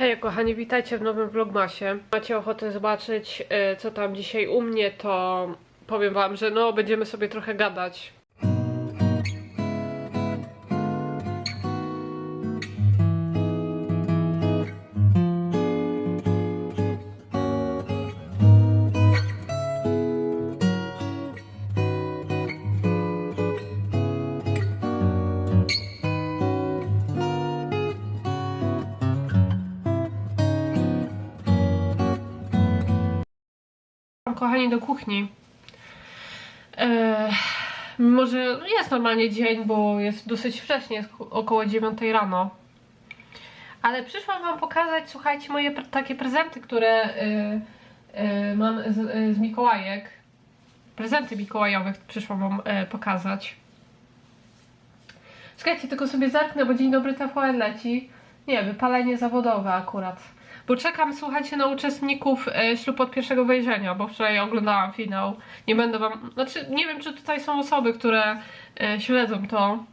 Hej kochani, witajcie w nowym vlogmasie. Macie ochotę zobaczyć e, co tam dzisiaj u mnie, to powiem wam, że no będziemy sobie trochę gadać. Kochani, do kuchni. Eee, mimo, że jest normalnie dzień, bo jest dosyć wcześnie, jest około 9 rano. Ale przyszłam wam pokazać, słuchajcie, moje takie prezenty, które y, y, mam z, y, z Mikołajek. Prezenty mikołajowe przyszłam wam e, pokazać. Czekajcie, tylko sobie zerknę, bo dzień dobry TVN leci. Nie, wypalenie zawodowe akurat. Bo czekam, słuchajcie, na uczestników e, ślub od pierwszego wejrzenia, bo wczoraj oglądałam finał. Nie będę wam. Znaczy, nie wiem, czy tutaj są osoby, które e, śledzą to,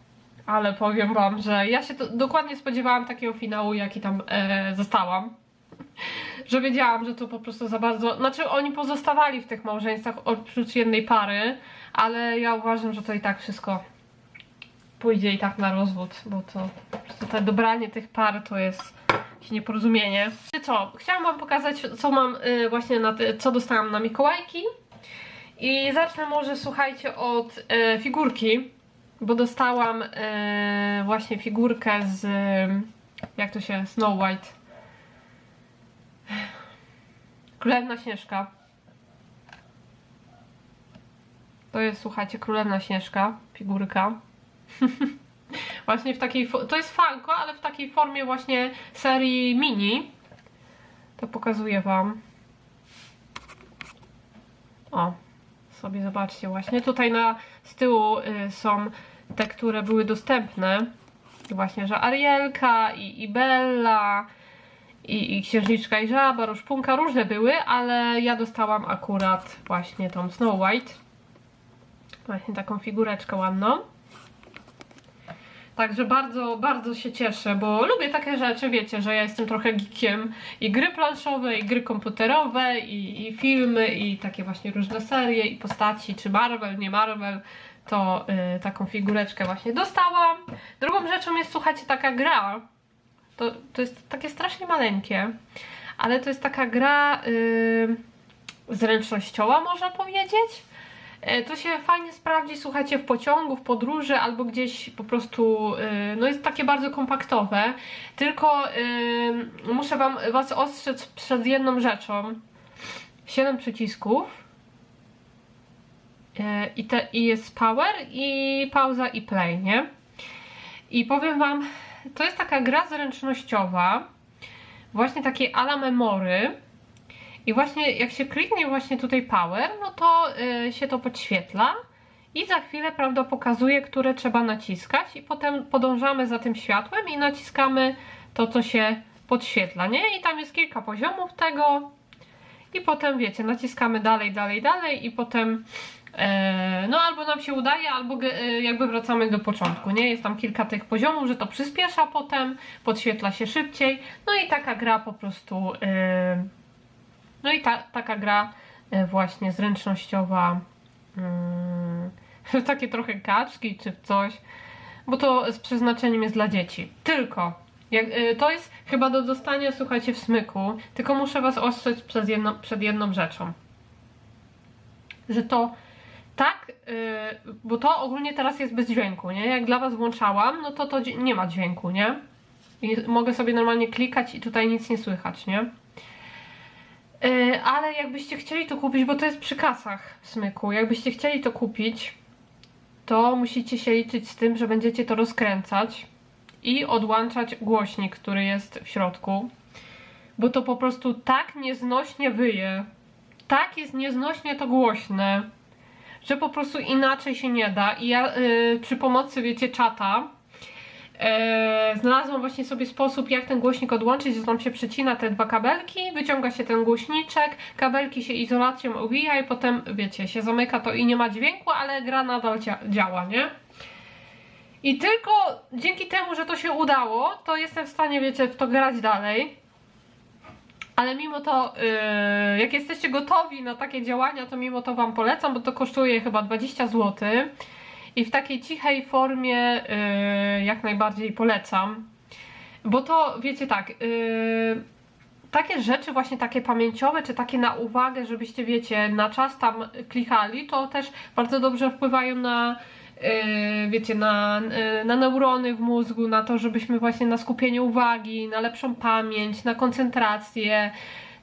ale powiem wam, że ja się to, dokładnie spodziewałam takiego finału, jaki tam e, zostałam. Że wiedziałam, że to po prostu za bardzo. Znaczy, oni pozostawali w tych małżeństwach oprócz jednej pary, ale ja uważam, że to i tak wszystko pójdzie i tak na rozwód, bo to to dobranie tych par to jest nieporozumienie. Wiecie co, chciałam wam pokazać, co mam y, właśnie na te, co dostałam na Mikołajki. I zacznę może, słuchajcie, od y, figurki, bo dostałam y, właśnie figurkę z, jak to się, Snow White. Królewna Śnieżka. To jest, słuchajcie, Królewna Śnieżka, figurka. Właśnie w takiej. To jest fanko, ale w takiej formie właśnie serii mini. To pokazuję Wam. O, sobie zobaczcie, właśnie tutaj na z tyłu y, są te, które były dostępne. Właśnie, że Arielka i, i Bella. I, I księżniczka i żaba, różpunka, różne były, ale ja dostałam akurat właśnie tą Snow White. Właśnie taką figureczkę ładną. Także bardzo, bardzo się cieszę, bo lubię takie rzeczy, wiecie, że ja jestem trochę geekiem i gry planszowe, i gry komputerowe, i, i filmy, i takie właśnie różne serie, i postaci, czy Marvel, nie Marvel, to y, taką figureczkę właśnie dostałam. Drugą rzeczą jest, słuchajcie, taka gra, to, to jest takie strasznie maleńkie, ale to jest taka gra y, zręcznościowa, można powiedzieć. E, To się fajnie sprawdzi, słuchajcie, w pociągu, w podróży albo gdzieś po prostu, y, no jest takie bardzo kompaktowe. Tylko y, muszę wam, was ostrzec przed jedną rzeczą. 7 przycisków. E, I, te, I jest power, i pauza, i play, nie? I powiem wam, to jest taka gra zręcznościowa, właśnie takiej ala memory. I właśnie jak się kliknie właśnie tutaj power, no to y, się to podświetla i za chwilę, prawda, pokazuje, które trzeba naciskać i potem podążamy za tym światłem i naciskamy to, co się podświetla, nie? I tam jest kilka poziomów tego i potem, wiecie, naciskamy dalej, dalej, dalej i potem e, no albo nam się udaje, albo e, jakby wracamy do początku, nie? Jest tam kilka tych poziomów, że to przyspiesza potem, podświetla się szybciej, no i taka gra po prostu e, no i ta, taka gra e, właśnie zręcznościowa, mm, takie trochę kaczki czy coś, bo to z przeznaczeniem jest dla dzieci. Tylko, jak, e, to jest chyba do dostania, słuchajcie, w smyku, tylko muszę Was ostrzec przed, jedno, przed jedną rzeczą. Że to tak, e, bo to ogólnie teraz jest bez dźwięku, nie? Jak dla Was włączałam, no to to nie ma dźwięku, nie? I mogę sobie normalnie klikać i tutaj nic nie słychać, nie? Yy, ale jakbyście chcieli to kupić, bo to jest przy kasach w smyku, jakbyście chcieli to kupić, to musicie się liczyć z tym, że będziecie to rozkręcać i odłączać głośnik, który jest w środku, bo to po prostu tak nieznośnie wyje, tak jest nieznośnie to głośne, że po prostu inaczej się nie da. I ja yy, przy pomocy, wiecie, czata E, znalazłam właśnie sobie sposób, jak ten głośnik odłączyć, że tam się przecina te dwa kabelki, wyciąga się ten głośniczek, kabelki się izolacją owija i potem, wiecie, się zamyka to i nie ma dźwięku, ale gra nadal dzia- działa, nie? I tylko dzięki temu, że to się udało, to jestem w stanie, wiecie, w to grać dalej. ale mimo to, yy, jak jesteście gotowi na takie działania, to mimo to Wam polecam, bo to kosztuje chyba 20 zł i w takiej cichej formie yy, jak najbardziej polecam. Bo to, wiecie tak, yy, takie rzeczy właśnie takie pamięciowe, czy takie na uwagę, żebyście, wiecie, na czas tam klikali, to też bardzo dobrze wpływają na, yy, wiecie, na, na neurony w mózgu, na to, żebyśmy właśnie na skupienie uwagi, na lepszą pamięć, na koncentrację.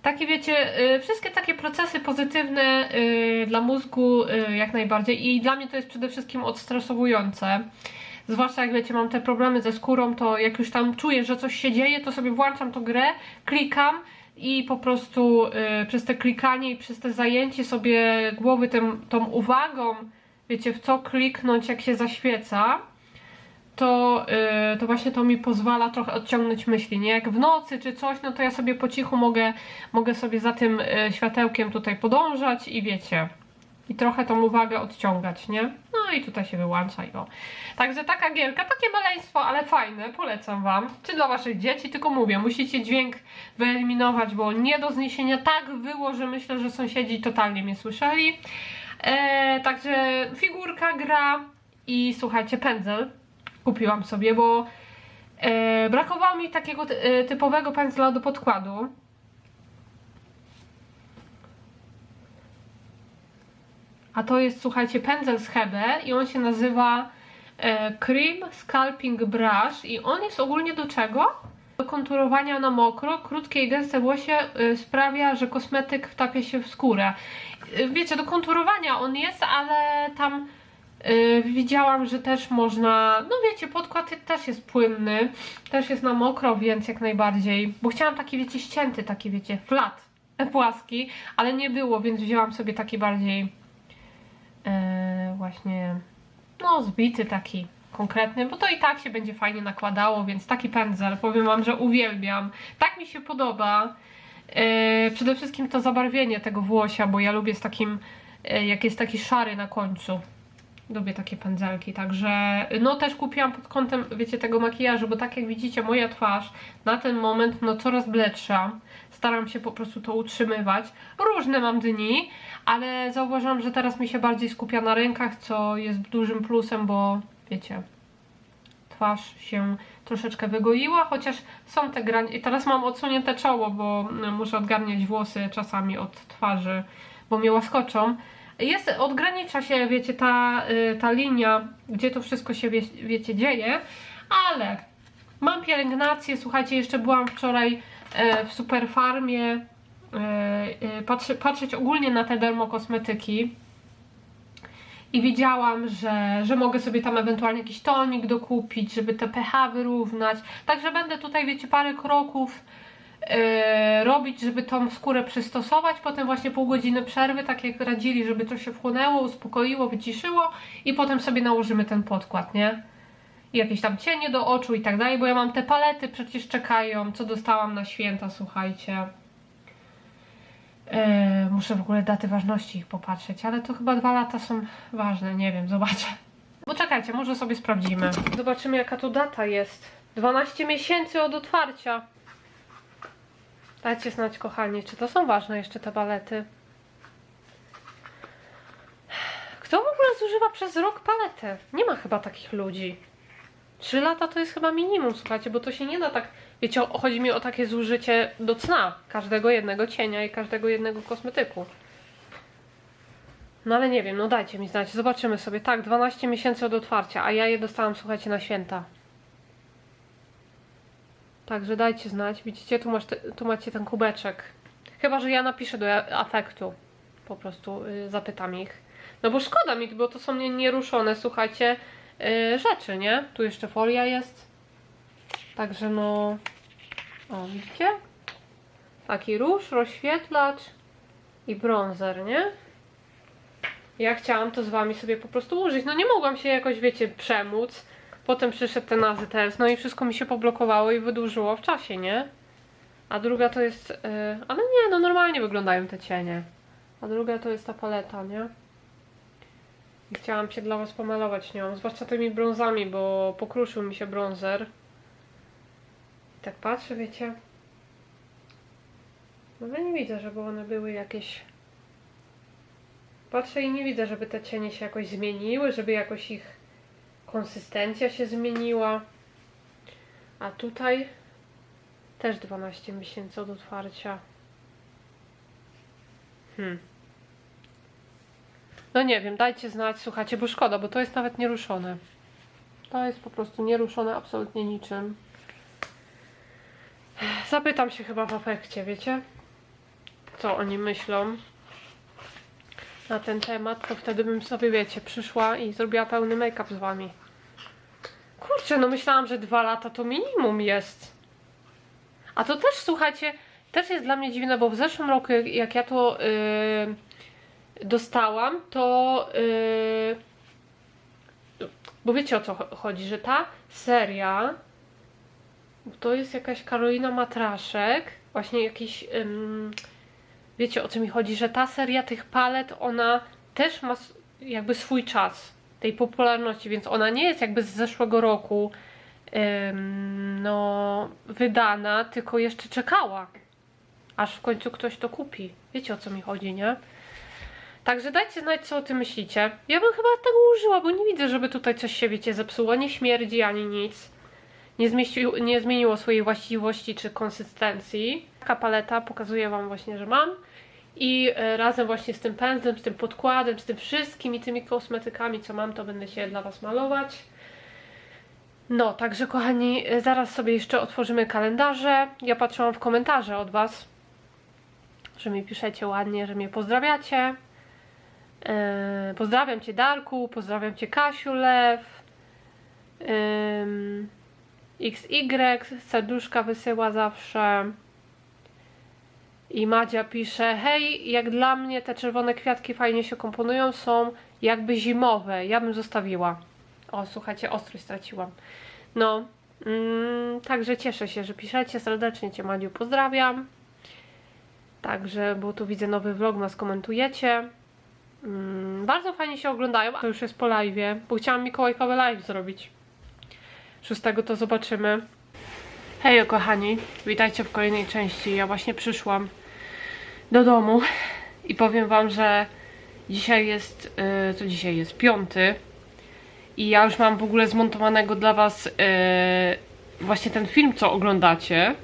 Takie wiecie, yy, wszystkie takie procesy pozytywne yy, dla mózgu yy, jak najbardziej i dla mnie to jest przede wszystkim odstresowujące. Zwłaszcza jak wiecie, mam te problemy ze skórą, to jak już tam czuję, że coś się dzieje, to sobie włączam tą grę, klikam i po prostu y, przez te klikanie i przez te zajęcie sobie głowy tym, tą uwagą, wiecie, w co kliknąć, jak się zaświeca, to, y, to właśnie to mi pozwala trochę odciągnąć myśli, nie? Jak w nocy czy coś, no to ja sobie po cichu mogę, mogę sobie za tym y, światełkiem tutaj podążać i wiecie, i trochę tą uwagę odciągać, nie? No i tutaj się wyłącza i o. Także taka gierka, takie maleństwo, ale fajne, polecam Wam. Czy dla Waszych dzieci, tylko mówię, musicie dźwięk wyeliminować, bo nie do zniesienia tak wyło, że myślę, że sąsiedzi totalnie mnie słyszeli. E, także figurka, gra i słuchajcie, pędzel kupiłam sobie, bo e, brakowało mi takiego e, typowego pędzla do podkładu. A to jest, słuchajcie, pędzel z Hebe i on się nazywa e, Cream Scalping Brush i on jest ogólnie do czego? Do konturowania na mokro, krótkie i gęste włosie e, sprawia, że kosmetyk wtapia się w skórę. E, wiecie, do konturowania on jest, ale tam widziałam, że też można, no wiecie, podkład też jest płynny, też jest na mokro, więc jak najbardziej, bo chciałam taki, wiecie, ścięty, taki, wiecie, flat, płaski, ale nie było, więc wzięłam sobie taki bardziej e, właśnie no zbity taki konkretny, bo to i tak się będzie fajnie nakładało, więc taki pędzel, powiem Wam, że uwielbiam. Tak mi się podoba. E, przede wszystkim to zabarwienie tego włosia, bo ja lubię z takim, jak jest taki szary na końcu. Lubię takie pędzelki, także no też kupiłam pod kątem, wiecie, tego makijażu, bo tak jak widzicie, moja twarz na ten moment no coraz bledsza. Staram się po prostu to utrzymywać. Różne mam dni, ale zauważyłam, że teraz mi się bardziej skupia na rękach, co jest dużym plusem, bo wiecie, twarz się troszeczkę wygoiła, chociaż są te granice. Teraz mam odsunięte czoło, bo muszę odgarniać włosy czasami od twarzy, bo mnie łaskoczą. Jest, odgranicza się, wiecie, ta, y, ta linia, gdzie to wszystko się, wie, wiecie, dzieje, ale mam pielęgnację, słuchajcie, jeszcze byłam wczoraj e, w Superfarmie, e, patrzy, patrzeć ogólnie na te dermokosmetyki i widziałam, że, że mogę sobie tam ewentualnie jakiś tonik dokupić, żeby te pH wyrównać. Także będę tutaj, wiecie, parę kroków robić, żeby tą skórę przystosować. Potem właśnie pół godziny przerwy, tak jak radzili, żeby to się wchłonęło, uspokoiło, wyciszyło i potem sobie nałożymy ten podkład, nie? I jakieś tam cienie do oczu i tak dalej, bo ja mam te palety, przecież czekają, co dostałam na święta, słuchajcie. Eee, muszę w ogóle daty ważności ich popatrzeć, ale to chyba dwa lata są ważne, nie wiem, zobaczę. Bo czekajcie, może sobie sprawdzimy. Zobaczymy jaka tu data jest. 12 miesięcy od otwarcia. Dajcie znać, kochani, czy to są ważne jeszcze te palety. Kto w ogóle zużywa przez rok paletę? Nie ma chyba takich ludzi. Trzy lata to jest chyba minimum, słuchajcie, bo to się nie da tak. Wiecie, chodzi mi o takie zużycie do cna każdego jednego cienia i każdego jednego kosmetyku. No ale nie wiem, no dajcie mi znać, zobaczymy sobie. Tak, 12 miesięcy od otwarcia, a ja je dostałam, słuchajcie, na święta. Także dajcie znać. Widzicie, tu, masz te, tu macie ten kubeczek. Chyba, że ja napiszę do afektu. Po prostu y, zapytam ich. No bo szkoda mi, bo to są nie- nieruszone, słuchajcie, y, rzeczy, nie? Tu jeszcze folia jest. Także no... O, widzicie? Taki róż, rozświetlacz i bronzer, nie? Ja chciałam to z wami sobie po prostu użyć. No nie mogłam się jakoś, wiecie, przemóc. Potem przyszedł ten AZS, no i wszystko mi się poblokowało i wydłużyło w czasie, nie? A druga to jest... Yy, ale nie, no normalnie wyglądają te cienie. A druga to jest ta paleta, nie? I chciałam się dla was pomalować nią, zwłaszcza tymi brązami, bo pokruszył mi się bronzer. I tak patrzę, wiecie. No nie widzę, żeby one były jakieś... Patrzę i nie widzę, żeby te cienie się jakoś zmieniły, żeby jakoś ich konsystencja się zmieniła. A tutaj też 12 miesięcy od otwarcia. Hmm. No nie wiem, dajcie znać, słuchajcie, bo szkoda, bo to jest nawet nieruszone. To jest po prostu nieruszone absolutnie niczym. Zapytam się chyba w efekcie, wiecie? Co oni myślą na ten temat, to wtedy bym sobie, wiecie, przyszła i zrobiła pełny make-up z wami. Kurczę, no myślałam, że dwa lata to minimum jest. A to też, słuchajcie, też jest dla mnie dziwne, bo w zeszłym roku, jak, jak ja to yy, dostałam, to. Yy, bo wiecie o co cho- chodzi, że ta seria to jest jakaś Karolina Matraszek, właśnie jakiś. wiecie o co mi chodzi, że ta seria tych palet, ona też ma jakby swój czas tej popularności, więc ona nie jest jakby z zeszłego roku no, wydana, tylko jeszcze czekała, aż w końcu ktoś to kupi. Wiecie o co mi chodzi, nie? Także dajcie znać, co o tym myślicie. Ja bym chyba tego użyła, bo nie widzę, żeby tutaj coś się, wiecie, zepsuło. Nie śmierdzi ani nic. Nie, zmieścił, nie zmieniło swojej właściwości czy konsystencji. Taka paleta pokazuje Wam właśnie, że mam. I e, razem właśnie z tym pędzlem, z tym podkładem, z tym wszystkimi tymi kosmetykami, co mam, to będę się dla Was malować. No, także kochani, e, zaraz sobie jeszcze otworzymy kalendarze. Ja patrzyłam w komentarze od Was, że mi piszecie ładnie, że mnie pozdrawiacie. E, pozdrawiam Cię Darku, pozdrawiam Cię Kasiu Lew. Ym, XY, serduszka wysyła zawsze. I Madzia pisze, hej, jak dla mnie te czerwone kwiatki fajnie się komponują, są jakby zimowe, ja bym zostawiła. O, słuchajcie, ostrość straciłam. No, mm, także cieszę się, że piszecie, serdecznie Cię Madziu pozdrawiam. Także, bo tu widzę nowy vlog, nas komentujecie. Mm, bardzo fajnie się oglądają, to już jest po live'ie, bo chciałam mikołajkowy live zrobić. Szóstego to zobaczymy. Hej kochani, witajcie w kolejnej części. Ja właśnie przyszłam do domu i powiem wam, że dzisiaj jest, yy, co dzisiaj jest? Piąty. I ja już mam w ogóle zmontowanego dla was yy, właśnie ten film, co oglądacie.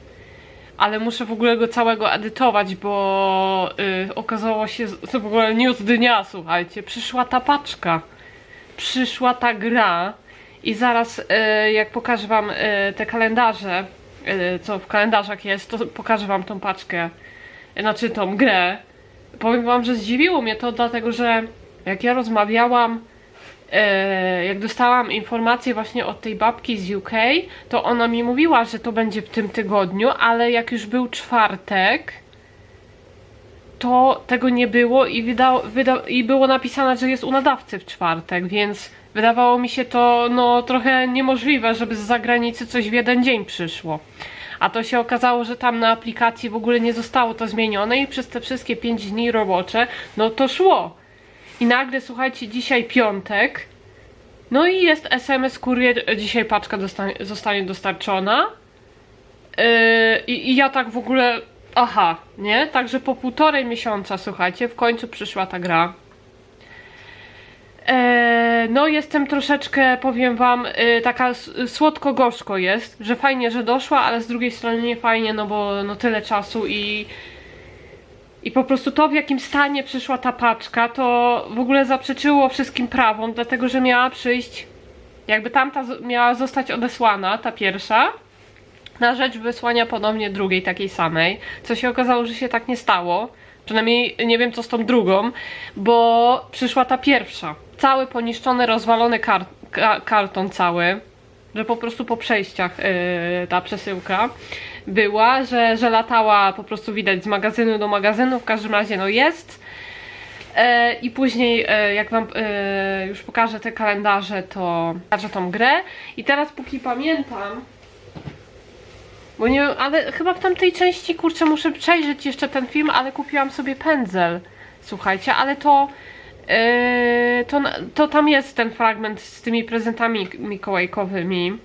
Ale muszę w ogóle go całego edytować, bo yy, okazało się, to w ogóle news dnia, słuchajcie, przyszła ta paczka, przyszła ta gra. I zaraz jak pokażę wam te kalendarze, co w kalendarzach jest, to pokażę wam tą paczkę, znaczy tą grę. Powiem wam, że zdziwiło mnie to, dlatego że jak ja rozmawiałam e, jak dostałam informację właśnie od tej babki z UK, to ona mi mówiła, że to będzie w tym tygodniu, ale jak już był czwartek, to tego nie było i, wyda, i było napisane, że jest u nadawcy w czwartek, więc wydawało mi się to no, trochę niemożliwe, żeby z zagranicy coś w jeden dzień przyszło. A to się okazało, że tam na aplikacji w ogóle nie zostało to zmienione i przez te wszystkie 5 dni robocze, no to szło. I nagle, słuchajcie, dzisiaj piątek. No i jest SMS kurier, dzisiaj paczka zostanie dostarczona. Yy, I ja tak w ogóle, aha, nie? Także po półtorej miesiąca, słuchajcie, w końcu przyszła ta gra. E, no, jestem troszeczkę, powiem wam, e, taka słodko-gorzko jest, że fajnie, że doszła, ale z drugiej strony nie fajnie, no bo no tyle czasu i i po prostu to, w jakim stanie przyszła ta paczka, to w ogóle zaprzeczyło wszystkim prawom, dlatego że miała przyjść, jakby tamta miała zostać odesłana, ta pierwsza, na rzecz wysłania ponownie drugiej, takiej samej. Co się okazało, że się tak nie stało. Przynajmniej nie wiem, co z tą drugą, bo przyszła ta pierwsza. Cały poniszczony, rozwalony kar ka karton cały, że po prostu po przejściach yy, ta przesyłka była, że, że latała po prostu widać z magazynu do magazynu, w każdym razie no jest. E, I później, e, jak Wam e, już pokażę te kalendarze, to pokażę tą grę. I teraz, póki pamiętam, bo nie ale chyba w tamtej części, kurczę, muszę przejrzeć jeszcze ten film, ale kupiłam sobie pędzel. Słuchajcie, ale to. E, to, to tam jest ten fragment z tymi prezentami mikołajkowymi.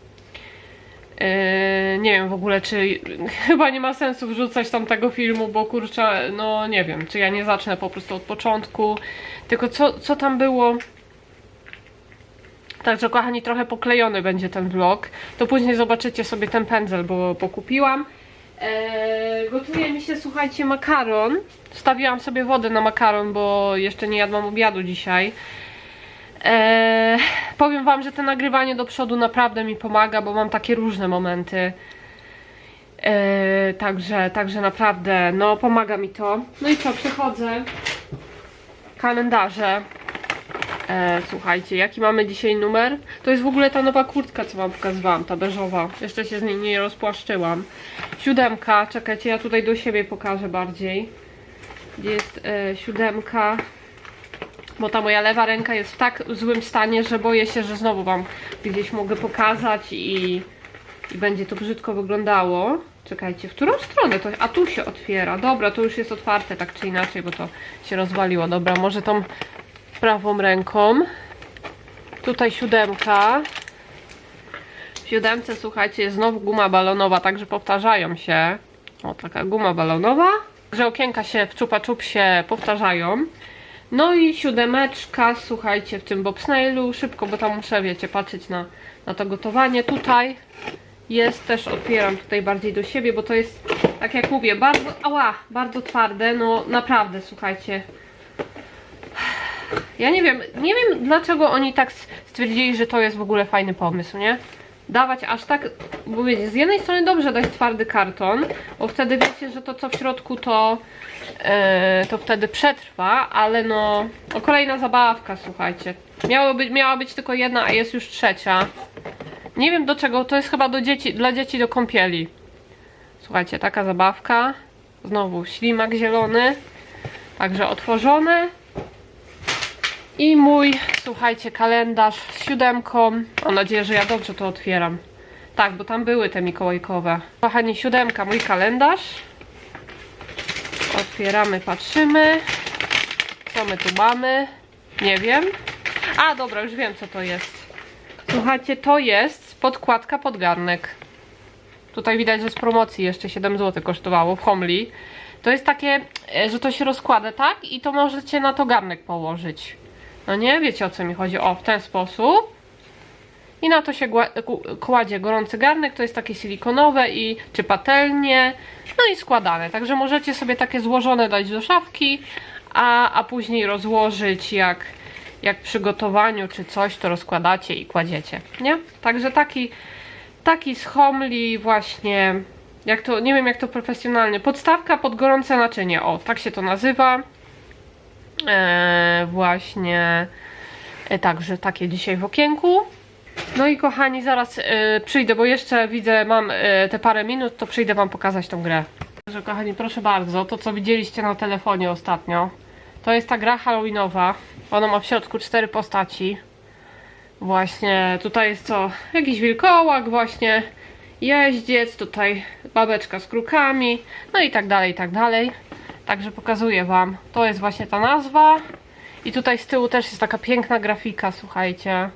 Yy, nie wiem w ogóle, czy chyba nie ma sensu wrzucać tam tego filmu, bo kurczę, no nie wiem, czy ja nie zacznę po prostu od początku. Tylko co, co tam było? Także kochani, trochę poklejony będzie ten vlog. To później zobaczycie sobie ten pędzel, bo pokupiłam. Eee, gotuje mi się, słuchajcie, makaron. Wstawiłam sobie wodę na makaron, bo jeszcze nie jadłam obiadu dzisiaj. Eee, powiem wam, że to nagrywanie do przodu naprawdę mi pomaga, bo mam takie różne momenty. Eee, także, także naprawdę, no pomaga mi to. No i co, przechodzę. Kalendarze. E, słuchajcie, jaki mamy dzisiaj numer? To jest w ogóle ta nowa kurtka, co wam pokazywałam, ta beżowa. Jeszcze się z niej nie rozpłaszczyłam. Siódemka, czekajcie, ja tutaj do siebie pokażę bardziej. Gdzie jest e, siódemka? Bo ta moja lewa ręka jest w tak złym stanie, że boję się, że znowu wam gdzieś mogę pokazać i, i będzie to brzydko wyglądało. Czekajcie, w którą stronę to? A tu się otwiera. Dobra, to już jest otwarte tak czy inaczej, bo to się rozwaliło. Dobra, może tą prawą ręką. Tutaj siódemka. W siódemce, słuchajcie, jest znowu guma balonowa, także powtarzają się. O, taka guma balonowa. Że okienka się w czupa czup się powtarzają. No i siódemeczka, słuchajcie, w tym bobsnailu, szybko, bo tam muszę, wiecie, patrzeć na, na to gotowanie. Tutaj jest też, otwieram tutaj bardziej do siebie, bo to jest, tak jak mówię, bardzo, ała, bardzo twarde, no naprawdę, słuchajcie. Ja nie wiem, nie wiem dlaczego oni tak stwierdzili, że to jest w ogóle fajny pomysł, nie? Dawać aż tak, bo wiecie, z jednej strony dobrze dać twardy karton, bo wtedy wiecie, że to co w środku to, e, to wtedy przetrwa, ale no, o kolejna zabawka, słuchajcie. Miało być, miała być tylko jedna, a jest już trzecia. Nie wiem do czego, to jest chyba do dzieci, dla dzieci do kąpieli. Słuchajcie, taka zabawka. Znowu ślimak zielony. Także otworzone. I mój, słuchajcie, kalendarz z siódemką. Mam nadzieję, że ja dobrze to otwieram. Tak, bo tam były te mikołajkowe. Kochani, siódemka, mój kalendarz. Otwieramy, patrzymy. Co my tu mamy? Nie wiem. A, dobra, już wiem co to jest. Słuchajcie, to jest podkładka pod garnek. Tutaj widać, że z promocji jeszcze 7 zł kosztowało w Homli. To jest takie, e, że to się rozkłada, tak? I to możecie na to garnek położyć. No nie, wiecie o co mi chodzi. O, w ten sposób. I na to się kładzie gorący garnek, to jest takie silikonowe i czy patelnie, no i składane. Także możecie sobie takie złożone dać do szafki, a, a później rozłożyć jak, jak przy gotowaniu czy coś, to rozkładacie i kładziecie, nie? Także taki, taki z homli właśnie, jak to, nie wiem jak to profesjonalnie, podstawka pod gorące naczynie, o, tak się to nazywa. Eee, właśnie e, także takie dzisiaj w okienku. No i kochani, zaraz e, przyjdę, bo jeszcze widzę, mam e, te parę minut, to przyjdę wam pokazać tą grę. Także kochani, proszę bardzo, to co widzieliście na telefonie ostatnio, to jest ta gra halloweenowa. Ona ma w środku cztery postaci. Właśnie, tutaj jest co? Jakiś wilkołak właśnie, jeździec, tutaj babeczka z krukami, no i tak dalej, i tak dalej. Także pokazuję wam. To jest właśnie ta nazwa. I tutaj z tyłu też jest taka piękna grafika, słuchajcie.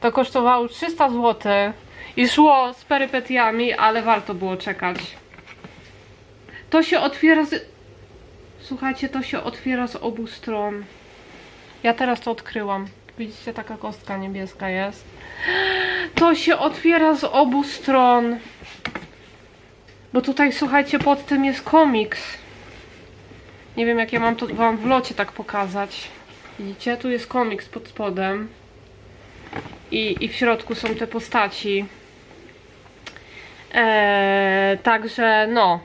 To kosztowało 300 zł i szło z perypetiami, ale warto było czekać. To się otwiera z... Słuchajcie, to się otwiera z obu stron. Ja teraz to odkryłam. Widzicie, taka kostka niebieska jest. To się otwiera z obu stron. Bo tutaj, słuchajcie, pod tym jest komiks. Nie wiem, jak ja mam to wam w locie tak pokazać. Widzicie, tu jest komiks pod spodem. I, i w środku są te postaci. Eee, także no,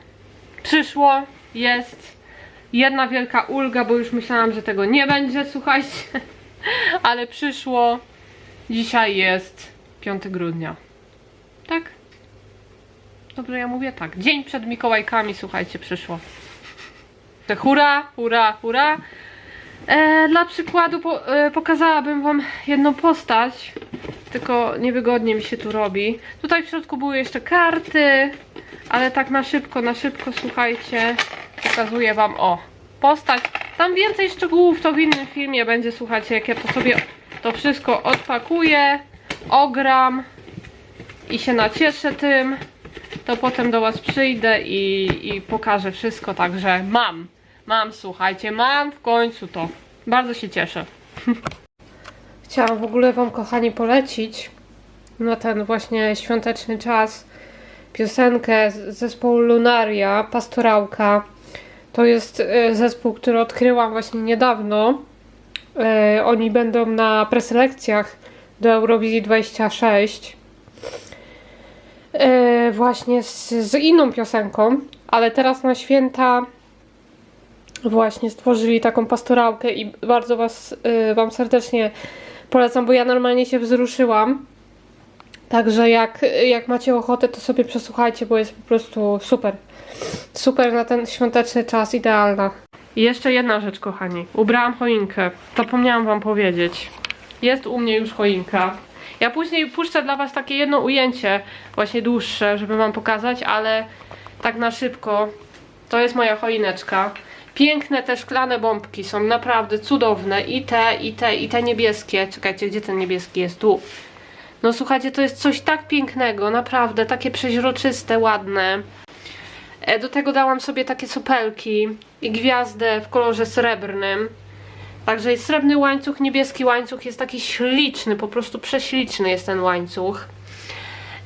przyszło, jest jedna wielka ulga, bo już myślałam, że tego nie będzie, słuchajcie. Ale przyszło. Dzisiaj jest 5 grudnia. Tak? Dobrze, ja mówię tak. Dzień przed Mikołajkami, słuchajcie, przyszło. Te hura, hura, hura. E, dla przykładu po, e, pokazałabym wam jedną postać, tylko niewygodnie mi się tu robi. Tutaj w środku były jeszcze karty, ale tak na szybko, na szybko, słuchajcie, pokazuję wam, o, postać. Tam więcej szczegółów to w innym filmie będzie, słuchajcie, jak ja to sobie to wszystko odpakuję, ogram i się nacieszę tym, to potem do Was przyjdę i, i pokażę wszystko, także mam, mam, słuchajcie, mam w końcu to. Bardzo się cieszę. Chciałam w ogóle Wam, kochani, polecić na ten właśnie świąteczny czas piosenkę z zespołu Lunaria, Pastorałka. To jest e, zespół, który odkryłam właśnie niedawno. E, Oni będą na preselekcjach do Eurowizji 26. E, Właśnie z, z inną piosenką, ale teraz na święta właśnie stworzyli taką pastorałkę i bardzo was, e, Wam serdecznie polecam, bo ja normalnie się wzruszyłam. Także jak, jak macie ochotę, to sobie przesłuchajcie, bo jest po prostu super. Super na ten świąteczny czas, idealna. I jeszcze jedna rzecz, kochani. Ubrałam choinkę. Zapomniałam wam powiedzieć. Jest u mnie już choinka. Ja później puszczę dla was takie jedno ujęcie, właśnie dłuższe, żeby wam pokazać, ale tak na szybko. To jest moja choineczka. Piękne te szklane bombki są naprawdę cudowne. I te, i te, i te niebieskie. Czekajcie, gdzie ten niebieski jest? Tu. No słuchajcie, to jest coś tak pięknego, naprawdę, takie przeźroczyste, ładne. E, Do tego dałam sobie takie sopelki i gwiazdę w kolorze srebrnym. Także jest srebrny łańcuch, niebieski łańcuch, jest taki śliczny, po prostu prześliczny jest ten łańcuch.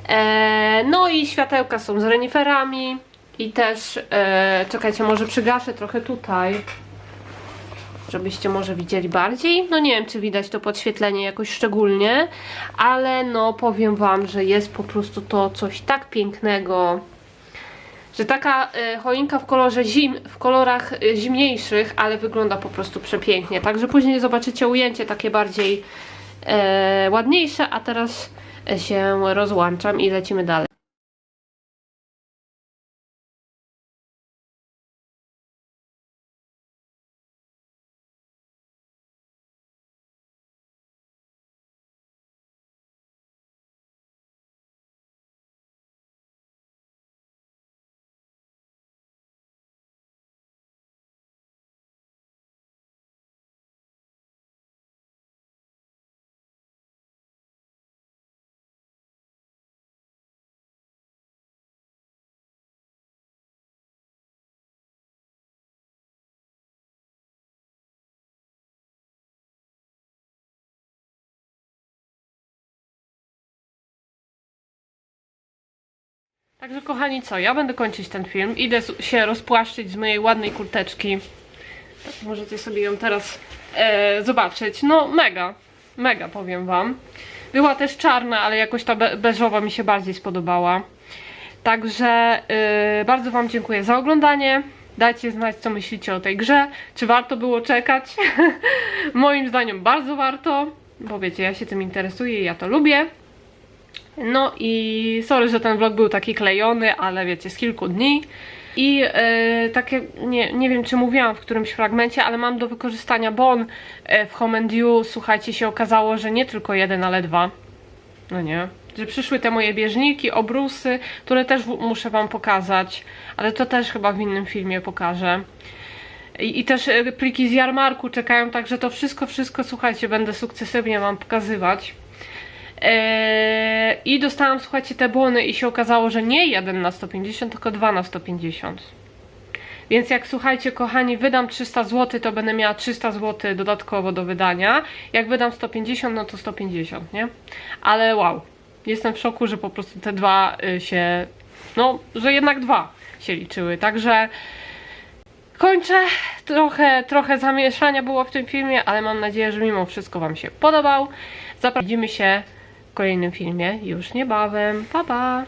E, no i światełka są z reniferami i też, e, czekajcie, może przygaszę trochę tutaj, żebyście może widzieli bardziej. No nie wiem, czy widać to podświetlenie jakoś szczególnie, ale no powiem wam, że jest po prostu to coś tak pięknego, że taka e, choinka w kolorze zim, w kolorach e, zimniejszych, ale wygląda po prostu przepięknie. Także później zobaczycie ujęcie takie bardziej e, ładniejsze, a teraz się rozłączam i lecimy dalej. Także kochani, co? Ja będę kończyć ten film. Idę się rozpłaszczyć z mojej ładnej kurteczki. Tak, możecie sobie ją teraz e, zobaczyć. No, mega. Mega, powiem wam. Była też czarna, ale jakoś ta be beżowa mi się bardziej spodobała. Także e, bardzo wam dziękuję za oglądanie. Dajcie znać, co myślicie o tej grze. Czy warto było czekać? Moim zdaniem bardzo warto. Bo wiecie, ja się tym interesuję i ja to lubię. No i sorry, że ten vlog był taki klejony, ale wiecie, z kilku dni. I e, takie, nie, nie wiem czy mówiłam w którymś fragmencie, ale mam do wykorzystania bon e, w Home and You. Słuchajcie, się okazało, że nie tylko jeden, ale dwa. No nie. Że przyszły te moje bieżniki, obrusy, które też muszę wam pokazać, ale to też chyba w innym filmie pokażę. I, I też e, pliki z jarmarku czekają, także to wszystko, wszystko, słuchajcie, będę sukcesywnie wam pokazywać. Eee, I dostałam, słuchajcie, te błony i się okazało, że nie jeden na 150, tylko dwa na 150. Więc jak słuchajcie, kochani, wydam 300 zł, to będę miała 300 zł dodatkowo do wydania. Jak wydam 150, no to 150, nie? Ale wow, jestem w szoku, że po prostu te dwa y, się, no, że jednak dwa się liczyły. Także kończę. Trochę, trochę zamieszania było w tym filmie, ale mam nadzieję, że mimo wszystko Wam się podobał. Zapraszamy się w kolejnym filmie już niebawem. Pa, pa!